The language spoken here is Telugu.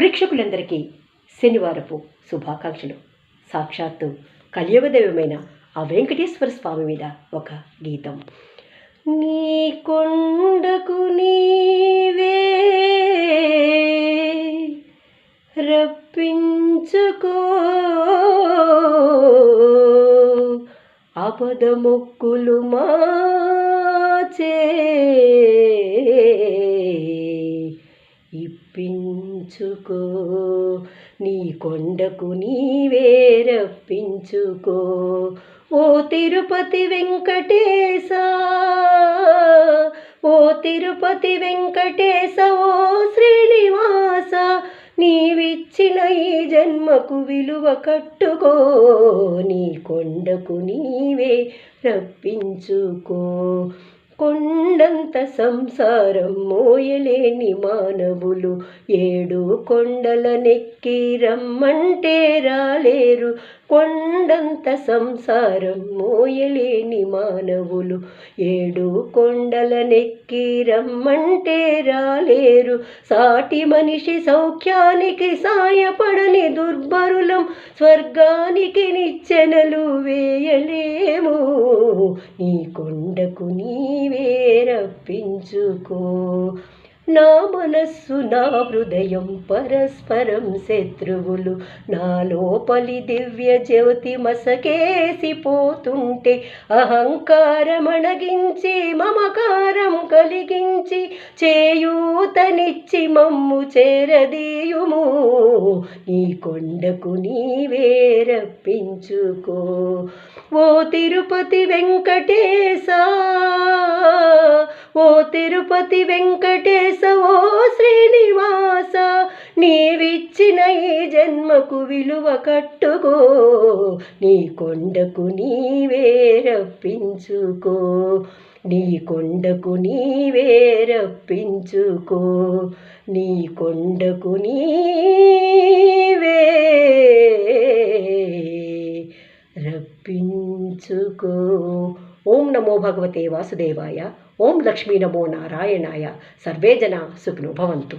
ప్రేక్షకులందరికీ శనివారపు శుభాకాంక్షలు. సాక్షాత్తు కలియుగదైవమైన ఆ వెంకటేశ్వర స్వామి మీద ఒక గీతం. నీ కొండకు నీవే రప్పించుకో. ఆపద మొక్కులు మా రప్పించుకో నీ కొండకు నీవే రప్పించుకో. ఓ తిరుపతి వెంకటేశ ఓ తిరుపతి వెంకటేశ ఓ శ్రీనివాస నీవిచ్చిన ఈ జన్మకు విలువ కట్టుకో. నీ కొండకు నీవే రప్పించుకో. కొండంత సంసారం మోయలేని మానవులు. ఏడు కొండల నెక్కి రమ్మంటే రాలేరు. కొండంత సంసారం మోయలేని మానవులు. ఏడు కొండల నెక్కి రమ్మంటే రాలేరు. సాటి మనిషి సౌఖ్యానికి సాయపడని దుర్భరులం స్వర్గానికి నిచ్చెనలు వేయలేము. నీ కొండకు నీ తప్పించుకో. నా మనస్సు నా హృదయం పరస్పరం శత్రువులు. నా లోపలి దివ్య జ్యోతి మసకేసిపోతుంటే అహంకారం అణగించి మమకారం కలిగించి చేయూతనిచ్చి మమ్ము చేరదీయుము. నీ కొండకు నీవే రప్పించుకో. ఓ తిరుపతి వెంకటేశా! ఓ తిరుపతి వెంకటేశ ఓ శ్రీనివాస నీవిచ్చిన ఈ జన్మకు విలువ కట్టుకో. నీ కొండకు నీవే రప్పించుకో. నీ కొండకు నీవే రప్పించుకో. నీ కొండకు నీవే రప్పించుకో. ఓం నమో భగవతే వాసుదేవాయ. ओम लक्ष्मी नमो नारायणा सर्वे जना सुखनो भवन्तु।